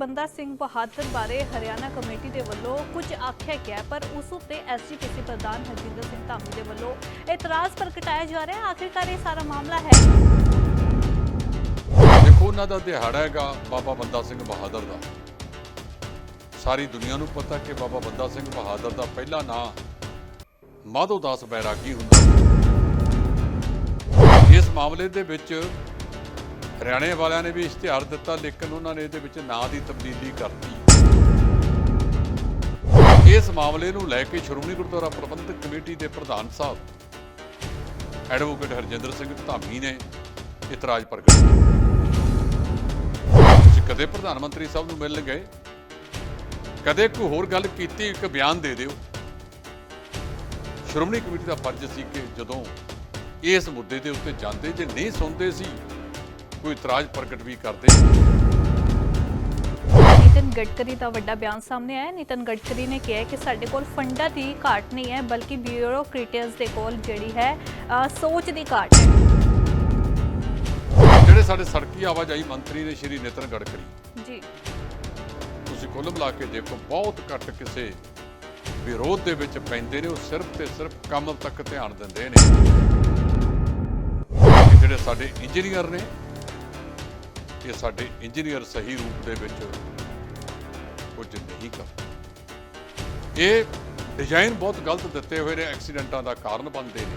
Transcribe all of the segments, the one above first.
ਬੰਦਾ ਸਿੰਘ ਬਹਾਦਰ ਬਾਰੇ ਹਰਿਆਣਾ ਕਮੇਟੀ ਦੇ ਵੱਲੋਂ ਕੁਝ ਆਖਿਆ ਗਿਆ ਪਰ ਉਸ ਉੱਤੇ ਐਸਜੀਪੀਸੀ ਪ੍ਰਧਾਨ ਹਰਜਿੰਦਰ ਸਿੰਘ ਧਾਮੀ ਦੇ ਵੱਲੋਂ ਇਤਰਾਜ਼ ਪ੍ਰਗਟਾਇਆ ਜਾ ਰਿਹਾ ਹੈ। ਆਖਿਰਕਾਰ ਇਹ ਸਾਰਾ ਮਾਮਲਾ ਹੈ। ਦੇਖੋ, ਉਹਨਾਂ ਦਾ ਦਿਹਾੜਾ ਹੈਗਾ ਬਾਬਾ ਬੰਦਾ ਸਿੰਘ ਬਹਾਦਰ ਦਾ। ਸਾਰੀ ਦੁਨੀਆ ਨੂੰ ਪਤਾ ਕਿ ਬਾਬਾ ਬੰਦਾ ਸਿੰਘ ਬਹਾਦਰ ਦਾ ਪਹਿਲਾ ਨਾਂ ਮਾਧੋ ਦਾਸ ਬੈਰਾਗੀ ਹੁੰਦਾ ਇਸ ਮਾਮਲੇ ਦੇ ਵਿੱਚ ਹਰਿਆਣੇ ਵਾਲਿਆਂ ਨੇ ਵੀ ਇਸ਼ਤਿਹਾਰ ਦਿੱਤਾ, ਲੇਕਿਨ ਉਹਨਾਂ ਨੇ ਇਹਦੇ ਵਿੱਚ ਨਾਂ ਦੀ ਤਬਦੀਲੀ ਕਰਤੀ। ਇਸ ਮਾਮਲੇ ਨੂੰ ਲੈ ਕੇ ਸ਼੍ਰੋਮਣੀ ਗੁਰਦੁਆਰਾ ਪ੍ਰਬੰਧਕ ਕਮੇਟੀ ਦੇ ਪ੍ਰਧਾਨ ਸਾਹਿਬ ਐਡਵੋਕੇਟ ਹਰਜਿੰਦਰ ਸਿੰਘ ਧਾਮੀ ਨੇ ਇਤਰਾਜ਼ ਪ੍ਰਗਟ ਕੀਤਾ। ਕਦੇ ਪ੍ਰਧਾਨ ਮੰਤਰੀ ਸਾਹਿਬ ਨੂੰ ਮਿਲਣ ਗਏ, ਕਦੇ ਕੋਈ ਹੋਰ ਗੱਲ ਕੀਤੀ, ਇੱਕ ਬਿਆਨ ਦੇ ਦਿਓ। ਸ਼੍ਰੋਮਣੀ ਕਮੇਟੀ ਦਾ ਫਰਜ਼ ਸੀ ਕਿ ਜਦੋਂ ਇਸ ਮੁੱਦੇ ਦੇ ਉੱਤੇ ਜਾਂਦੇ ਜੇ ਨਹੀਂ ਸੁਣਦੇ ਸੀ ਕੋਈ ਇਤਰਾਜ਼ ਪ੍ਰਗਟ ਵੀ ਕਰਦੇ ਨਿਤਨ ਗਡਕਰੀ ਦਾ ਵੱਡਾ ਬਿਆਨ ਸਾਹਮਣੇ ਆਇਆ। ਨਿਤਨ ਗਡਕਰੀ ਨੇ ਕਿਹਾ ਕਿ ਸਾਡੇ ਕੋਲ ਫੰਡਾਂ ਦੀ ਘਾਟ ਨਹੀਂ ਹੈ ਬਲਕਿ ਬਿਊਰੋਕ੍ਰੇਟਸ ਦੇ ਕੋਲ ਜਿਹੜੀ ਹੈ ਸੋਚ ਦੀ ਘਾਟ ਹੈ। ਜਿਹੜੇ ਸਾਡੇ ਸੜਕੀ ਆਵਾਜਾਈ ਮੰਤਰੀ ਨੇ ਸ਼੍ਰੀ ਨਿਤਨ ਗਡਕਰੀ। ਜੀ। ਤੁਸੀਂ ਕੁੱਲ ਮਿਲਾ ਕੇ ਦੇਖੋ ਬਹੁਤ ਘੱਟ ਕਿਸੇ ਵਿਰੋਧ ਦੇ ਵਿੱਚ ਪੈਂਦੇ ਨੇ ਉਹ ਸਿਰਫ ਤੇ ਸਿਰਫ ਕੰਮ ਤੱਕ ਧਿਆਨ ਦਿੰਦੇ ਨੇ। ਜਿਹੜੇ ਸਾਡੇ ਇੰਜੀਨੀਅਰ ਨੇ ਇਹ ਸਾਡੇ ਇੰਜੀਨੀਅਰ ਸਹੀ ਰੂਪ ਦੇ ਵਿੱਚ ਕੁਝ ਨਹੀਂ ਕਰਦੇ ਇਹ ਡਿਜ਼ਾਈਨ ਬਹੁਤ ਗਲਤ ਦਿੱਤੇ ਹੋਏ ਨੇ ਐਕਸੀਡੈਂਟਾਂ ਦਾ ਕਾਰਨ ਬਣਦੇ ਨੇ।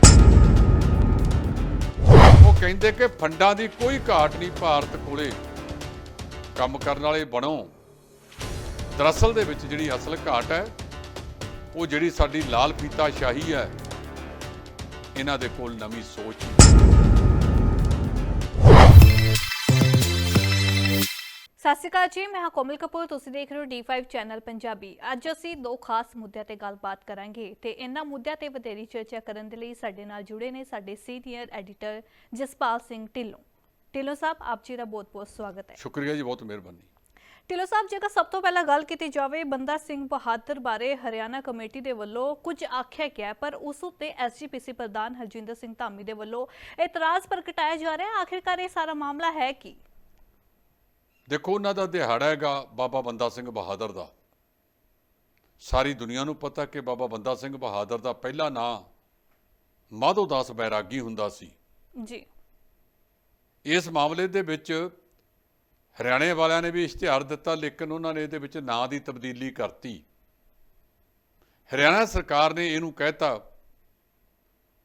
ਉਹ ਕਹਿੰਦੇ ਕਿ ਫੰਡਾਂ ਦੀ ਕੋਈ ਘਾਟ ਨਹੀਂ, ਭਾਰਤ ਕੋਲੇ ਕੰਮ ਕਰਨ ਵਾਲੇ ਬਣੋ। ਦਰਅਸਲ ਦੇ ਵਿੱਚ ਜਿਹੜੀ ਅਸਲ ਘਾਟ ਹੈ, ਉਹ ਜਿਹੜੀ ਸਾਡੀ ਲਾਲ ਫੀਤਾ ਸ਼ਾਹੀ ਹੈ, ਇਹਨਾਂ ਦੇ ਕੋਲ ਨਵੀਂ ਸੋਚ ਸਤਿ ਸ਼੍ਰੀ ਅਕਾਲ ਜੀ ਮੈਂ ਹਾਂ ਕੋਮਲ ਕਪੂਰ ਤੁਸੀਂ ਦੇਖ ਰਹੇ ਹੋ D5 ਚੈਨਲ ਪੰਜਾਬੀ। ਅੱਜ ਅਸੀਂ ਦੋ ਖਾਸ ਮੁੱਦਿਆਂ ਤੇ ਗੱਲਬਾਤ ਕਰਾਂਗੇ ਤੇ ਇਹਨਾਂ ਮੁੱਦਿਆਂ ਤੇ ਵਧੇਰੀ ਚਰਚਾ ਕਰਨ ਦੇ ਲਈ ਸਾਡੇ ਨਾਲ ਜੁੜੇ ਨੇ ਸਾਡੇ ਸੀਨੀਅਰ ਐਡੀਟਰ ਜਸਪਾਲ ਸਿੰਘ ਢਿੱਲੋਂ। ਢਿੱਲੋਂ ਸਾਹਿਬ ਆਪ ਜੀ ਦਾ ਬਹੁਤ-ਬਹੁਤ ਸਵਾਗਤ ਹੈ। ਸ਼ੁਕਰੀਆ ਜੀ ਬਹੁਤ ਮਿਹਰਬਾਨੀ। ਢਿੱਲੋਂ ਸਾਹਿਬ ਜੇਕਰ ਸਭ ਤੋਂ ਪਹਿਲਾਂ ਗੱਲ ਕੀਤੀ ਜਾਵੇ ਬੰਦਾ ਸਿੰਘ ਬਹਾਦਰ ਬਾਰੇ ਹਰਿਆਣਾ ਕਮੇਟੀ ਦੇ ਵੱਲੋਂ ਕੁਝ ਆਖਿਆ ਗਿਆ ਪਰ ਉਸ ਉੱਤੇ ਐਸਜੀਪੀਸੀ ਪ੍ਰਧਾਨ ਹਰਜਿੰਦਰ ਸਿੰਘ ਧਾਮੀ ਦੇ ਵੱਲੋਂ ਇਤਰਾਜ਼ ਪ੍ਰਗਟਾਇਆ ਜਾ ਰਿਹਾ ਹੈ। ਆਖਿਰਕਾਰ ਇਹ ਸਾਰਾ ਮਾਮਲਾ ਹੈ ਕੀ? ਦੇਖੋ ਉਹਨਾਂ ਦਾ ਦਿਹਾੜਾ ਹੈਗਾ ਬਾਬਾ ਬੰਦਾ ਸਿੰਘ ਬਹਾਦਰ ਦਾ। ਸਾਰੀ ਦੁਨੀਆ ਨੂੰ ਪਤਾ ਕਿ ਬਾਬਾ ਬੰਦਾ ਸਿੰਘ ਬਹਾਦਰ ਦਾ ਪਹਿਲਾ ਨਾਂ ਮਾਧੋ ਦਾਸ ਬੈਰਾਗੀ ਹੁੰਦਾ ਸੀ। ਜੀ। ਇਸ ਮਾਮਲੇ ਦੇ ਵਿੱਚ ਹਰਿਆਣੇ ਵਾਲਿਆਂ ਨੇ ਵੀ ਇਸ਼ਤਿਹਾਰ ਦਿੱਤਾ ਲੇਕਿਨ ਉਹਨਾਂ ਨੇ ਇਹਦੇ ਵਿੱਚ ਨਾਂ ਦੀ ਤਬਦੀਲੀ ਕਰਤੀ। ਹਰਿਆਣਾ ਸਰਕਾਰ ਨੇ ਇਹਨੂੰ ਕਹਿਤਾ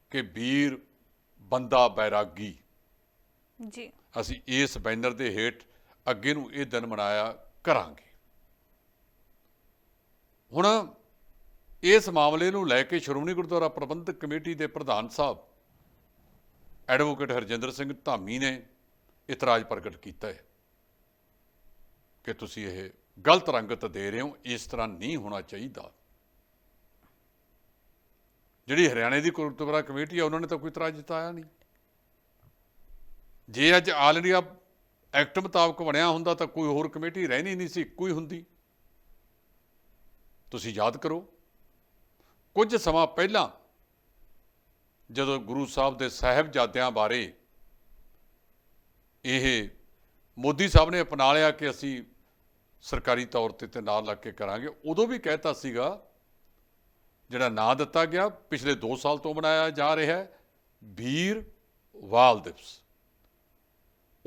ਕਿ ਵੀਰ ਬੰਦਾ ਬੈਰਾਗੀ। ਜੀ। ਅਸੀਂ ਇਸ ਬੈਨਰ ਦੇ ਹੇਠ ਅੱਗੇ ਨੂੰ ਇਹ ਦਿਨ ਮਨਾਇਆ ਕਰਾਂਗੇ। ਹੁਣ ਇਸ ਮਾਮਲੇ ਨੂੰ ਲੈ ਕੇ ਸ਼੍ਰੋਮਣੀ ਗੁਰਦੁਆਰਾ ਪ੍ਰਬੰਧਕ ਕਮੇਟੀ ਦੇ ਪ੍ਰਧਾਨ ਸਾਹਿਬ ਐਡਵੋਕੇਟ ਹਰਜਿੰਦਰ ਸਿੰਘ ਧਾਮੀ ਨੇ ਇਤਰਾਜ਼ ਪ੍ਰਗਟ ਕੀਤਾ ਹੈ ਕਿ ਤੁਸੀਂ ਇਹ ਗਲਤ ਰੰਗਤ ਦੇ ਰਹੇ ਹੋ, ਇਸ ਤਰ੍ਹਾਂ ਨਹੀਂ ਹੋਣਾ ਚਾਹੀਦਾ। ਜਿਹੜੀ ਹਰਿਆਣੇ ਦੀ ਗੁਰਦੁਆਰਾ ਕਮੇਟੀ ਆ, ਉਹਨਾਂ ਨੇ ਤਾਂ ਕੋਈ ਇਤਰਾਜ਼ ਜਤਾਇਆ ਨਹੀਂ। ਜੇ ਅੱਜ ਆਲ ਇੰਡੀਆ ਐਕਟ ਮੁਤਾਬਕ ਬਣਿਆ ਹੁੰਦਾ ਤਾਂ ਕੋਈ ਹੋਰ ਕਮੇਟੀ ਰਹਿਣੀ ਨਹੀਂ ਸੀ, ਇੱਕੋ ਹੀ ਹੁੰਦੀ। ਤੁਸੀਂ ਯਾਦ ਕਰੋ, ਕੁਝ ਸਮਾਂ ਪਹਿਲਾਂ ਜਦੋਂ ਗੁਰੂ ਸਾਹਿਬ ਦੇ ਸਾਹਿਬਜ਼ਾਦਿਆਂ ਬਾਰੇ ਇਹ ਮੋਦੀ ਸਾਹਿਬ ਨੇ ਅਪਣਾ ਲਿਆ ਕਿ ਅਸੀਂ ਸਰਕਾਰੀ ਤੌਰ ਤੇ ਤੇ ਨਾਲ ਲੱਗ ਕੇ ਕਰਾਂਗੇ, ਉਦੋਂ ਵੀ ਕਹਿਤਾ ਸੀਗਾ, ਜਿਹੜਾ ਨਾਂ ਦਿੱਤਾ ਗਿਆ, ਪਿਛਲੇ 2 ਸਾਲ ਤੋਂ ਮਨਾਇਆ ਜਾ ਰਿਹਾ ਹੈ ਵੀਰ ਵਾਲ ਦਿਵਸ।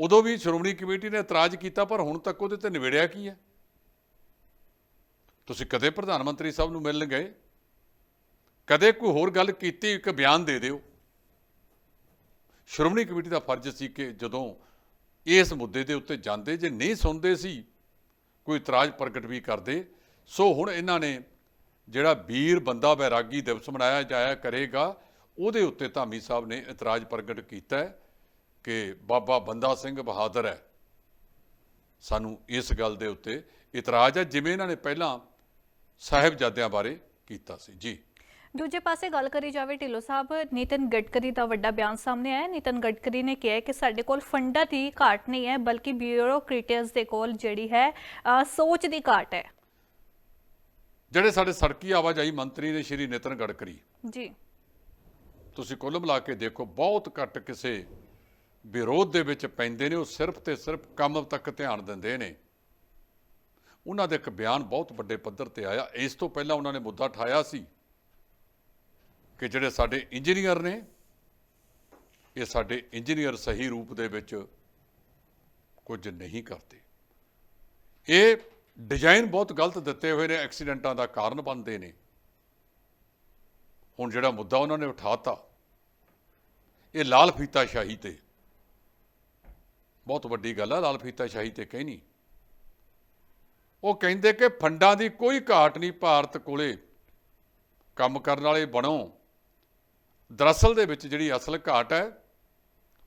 ਉਦੋਂ ਵੀ ਸ਼੍ਰੋਮਣੀ ਕਮੇਟੀ ਨੇ ਇਤਰਾਜ਼ ਕੀਤਾ, ਪਰ ਹੁਣ ਤੱਕ ਉਹਦੇ ਤੇ ਨਿਬੇੜਿਆ ਕੀ ਹੈ? ਤੁਸੀਂ ਕਦੇ ਪ੍ਰਧਾਨ ਮੰਤਰੀ ਸਾਹਿਬ ਨੂੰ ਮਿਲਣ ਗਏ? ਕਦੇ ਕੋਈ ਹੋਰ ਗੱਲ ਕੀਤੀ, ਇੱਕ ਬਿਆਨ ਦੇ ਦਿਓ? ਸ਼੍ਰੋਮਣੀ ਕਮੇਟੀ ਦਾ ਫਰਜ਼ ਸੀ ਕਿ ਜਦੋਂ ਇਸ ਮੁੱਦੇ ਦੇ ਉੱਤੇ ਜਾਂਦੇ, ਜੇ ਨਹੀਂ ਸੁਣਦੇ ਸੀ, ਕੋਈ ਇਤਰਾਜ਼ ਪ੍ਰਗਟ ਵੀ ਕਰਦੇ। ਸੋ ਹੁਣ ਇਹਨਾਂ ਨੇ ਜਿਹੜਾ ਵੀਰ ਬੰਦਾ ਬੈਰਾਗੀ ਦਿਵਸ ਮਨਾਇਆ ਜਾਇਆ ਕਰੇਗਾ, ਉਹਦੇ ਉੱਤੇ ਧਾਮੀ ਸਾਹਿਬ ਨੇ ਇਤਰਾਜ਼ ਪ੍ਰਗਟ ਕੀਤਾ ਹੈ। ਕਿ ਬਾਬਾ ਬੰਦਾ ਸਿੰਘ ਬਹਾਦਰ ਹੈ। ਸਾਨੂੰ ਇਸ ਗੱਲ ਦੇ ਉੱਤੇ ਇਤਰਾਜ਼ ਹੈ ਜਿਵੇਂ ਇਹਨਾਂ ਨੇ ਪਹਿਲਾਂ ਸਾਹਿਬਜ਼ਾਦਿਆਂ ਬਾਰੇ ਕੀਤਾ ਸੀ। ਜੀ। ਦੂਜੇ ਪਾਸੇ ਗੱਲ ਕਰੀ ਜਾਵੇ ਢਿੱਲੋਂ ਸਾਹਿਬ ਨਿਤਨ ਗਡਕਰੀ ਦਾ ਵੱਡਾ ਬਿਆਨ ਸਾਹਮਣੇ ਆਇਆ। ਨਿਤਨ ਗਡਕਰੀ ਨੇ ਕਿਹਾ ਕਿ ਸਾਡੇ ਕੋਲ ਫੰਡਾਂ ਦੀ ਘਾਟ ਨਹੀਂ ਹੈ ਬਲਕਿ ਬਿਊਰੋਕ੍ਰੇਟਸ ਦੇ ਕੋਲ ਜਿਹੜੀ ਹੈ ਸੋਚ ਦੀ ਘਾਟ ਹੈ। ਜਿਹੜੇ ਸਾਡੇ ਸੜਕੀ ਆਵਾਜਾਈ ਮੰਤਰੀ ਨੇ ਸ਼੍ਰੀ ਨਿਤਨ ਗਡਕਰੀ। ਜੀ। ਤੁਸੀਂ ਕੁੱਲ ਮਿਲਾ ਕੇ ਦੇਖੋ ਬਹੁਤ ਘੱਟ ਕਿਸੇ ਵਿਰੋਧ ਦੇ ਵਿੱਚ ਪੈਂਦੇ ਨੇ, ਉਹ ਸਿਰਫ ਤੇ ਸਿਰਫ ਕੰਮ ਤੱਕ ਧਿਆਨ ਦਿੰਦੇ ਨੇ। ਉਹਨਾਂ ਦੇ ਇੱਕ ਬਿਆਨ ਬਹੁਤ ਵੱਡੇ ਪੱਧਰ ਤੇ ਆਇਆ। ਇਸ ਤੋਂ ਪਹਿਲਾਂ ਉਹਨਾਂ ਨੇ ਮੁੱਦਾ ਠਾਇਆ ਸੀ ਕਿ ਜਿਹੜੇ ਸਾਡੇ ਇੰਜੀਨੀਅਰ ਨੇ, ਇਹ ਸਾਡੇ ਇੰਜੀਨੀਅਰ ਸਹੀ ਰੂਪ ਦੇ ਵਿੱਚ ਕੁਝ ਨਹੀਂ ਕਰਦੇ। ਇਹ ਡਿਜ਼ਾਈਨ ਬਹੁਤ ਗਲਤ ਦਿੱਤੇ ਹੋਏ ਨੇ, ਐਕਸੀਡੈਂਟਾਂ ਦਾ ਕਾਰਨ ਬਣਦੇ ਨੇ। ਹੁਣ ਜਿਹੜਾ ਮੁੱਦਾ ਉਹਨਾਂ ਨੇ ਉਠਾਤਾ, ਇਹ ਲਾਲ ਫੀਤਾ ਸ਼ਾਹੀ ਤੇ ਬਹੁਤ ਵੱਡੀ ਗੱਲ ਆ, ਲਾਲ ਫੀਤਾ ਸ਼ਾਹੀ ਤੇ ਕਹਿਣੀ ਉਹ ਕਹਿੰਦੇ ਕਿ ਫੰਡਾਂ ਦੀ ਕੋਈ ਘਾਟ ਨਹੀਂ ਭਾਰਤ ਕੋਲੇ। ਕੰਮ ਕਰਨ ਵਾਲੇ ਬਣੋ। ਦਰਅਸਲ ਦੇ ਵਿੱਚ ਜਿਹੜੀ ਅਸਲ ਘਾਟ ਹੈ,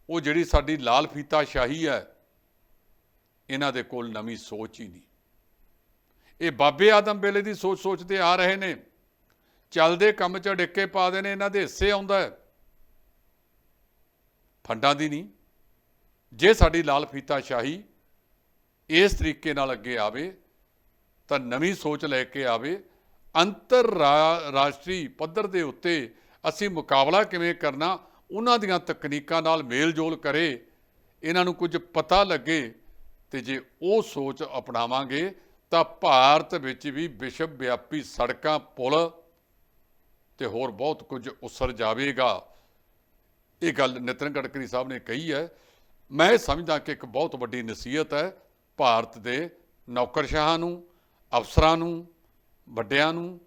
ਉਹ ਜਿਹੜੀ ਸਾਡੀ ਲਾਲ ਫੀਤਾ ਸ਼ਾਹੀ ਹੈ, ਇਹਨਾਂ ਦੇ ਕੋਲ ਨਵੀਂ ਸੋਚ ਹੀ ਨਹੀਂ। ਇਹ ਬਾਬੇ ਆਦਮ ਵੇਲੇ ਦੀ ਸੋਚ ਸੋਚਦੇ ਆ ਰਹੇ ਨੇ। ਚੱਲਦੇ ਕੰਮ 'ਚ ਡਿੱਕੇ ਪਾ ਦੇ ਨੇ, ਇਹਨਾਂ ਦੇ ਹਿੱਸੇ ਆਉਂਦਾ ਹੈ। ਫੰਡਾਂ ਦੀ ਨਹੀਂ ਜੇ ਸਾਡੀ ਲਾਲ ਫੀਤਾ ਸ਼ਾਹੀ ਇਸ ਤਰੀਕੇ ਨਾਲ ਅੱਗੇ ਆਵੇ, ਤਾਂ ਨਵੀਂ ਸੋਚ ਲੈ ਕੇ ਆਵੇ ਅੰਤਰ ਰਾ- ਰਾਸ਼ਟਰੀ ਪੱਧਰ ਦੇ ਉੱਤੇ ਅਸੀਂ ਮੁਕਾਬਲਾ ਕਿਵੇਂ ਕਰਨਾ, ਉਹਨਾਂ ਦੀਆਂ ਤਕਨੀਕਾਂ ਨਾਲ ਮੇਲ-ਜੋਲ ਕਰੇ, ਇਹਨਾਂ ਨੂੰ ਕੁਝ ਪਤਾ ਲੱਗੇ ਤੇ ਜੇ ਉਹ ਸੋਚ ਅਪਣਾਵਾਂਗੇ, ਤਾਂ ਭਾਰਤ ਵਿੱਚ ਵੀ ਵਿਸ਼ਵ ਵਿਆਪੀ ਸੜਕਾਂ, ਪੁਲ ਤੇ ਹੋਰ ਬਹੁਤ ਕੁਝ ਉਸਰ ਜਾਵੇਗਾ। ਇਹ ਗੱਲ ਨਿਤਨ ਗਡਕਰੀ ਸਾਹਿਬ ਨੇ ਕਹੀ ਹੈ ਮੈਂ ਇਹ ਸਮਝਦਾ ਕਿ ਇੱਕ ਬਹੁਤ ਵੱਡੀ ਨਸੀਹਤ ਹੈ ਭਾਰਤ ਦੇ ਨੌਕਰਸ਼ਾਹਾਂ ਨੂੰ, ਅਫਸਰਾਂ ਨੂੰ, ਵੱਡਿਆਂ ਨੂੰ।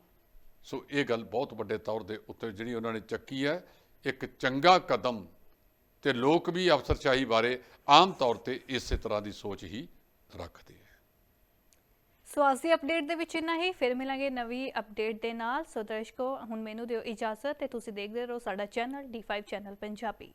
ਸੋ ਇਹ ਗੱਲ ਬਹੁਤ ਵੱਡੇ ਤੌਰ ਦੇ ਉੱਤੇ ਜਿਹੜੀ ਉਹਨਾਂ ਨੇ ਚੱਕੀ ਹੈ, ਇੱਕ ਚੰਗਾ ਕਦਮ ਤੇ ਲੋਕ ਵੀ ਅਫਸਰਸ਼ਾਹੀ ਬਾਰੇ ਆਮ ਤੌਰ ਤੇ ਇਸੇ ਤਰ੍ਹਾਂ ਦੀ ਸੋਚ ਹੀ ਰੱਖਦੇ ਹੈ। ਸੋ ਅੱਜ ਦੀ ਅਪਡੇਟ ਦੇ ਵਿੱਚ ਇੰਨਾ ਹੀ। ਫਿਰ ਮਿਲਾਂਗੇ ਨਵੀਂ ਅਪਡੇਟ ਦੇ ਨਾਲ। ਸੋ ਦਰਸ਼ਕੋ, ਹੁਣ ਮੈਨੂੰ ਦਿਓ ਇਜਾਜ਼ਤ ਤੇ ਤੁਸੀਂ ਦੇਖਦੇ ਰਹੋ ਸਾਡਾ ਚੈਨਲ D5 ਚੈਨਲ ਪੰਜਾਬੀ।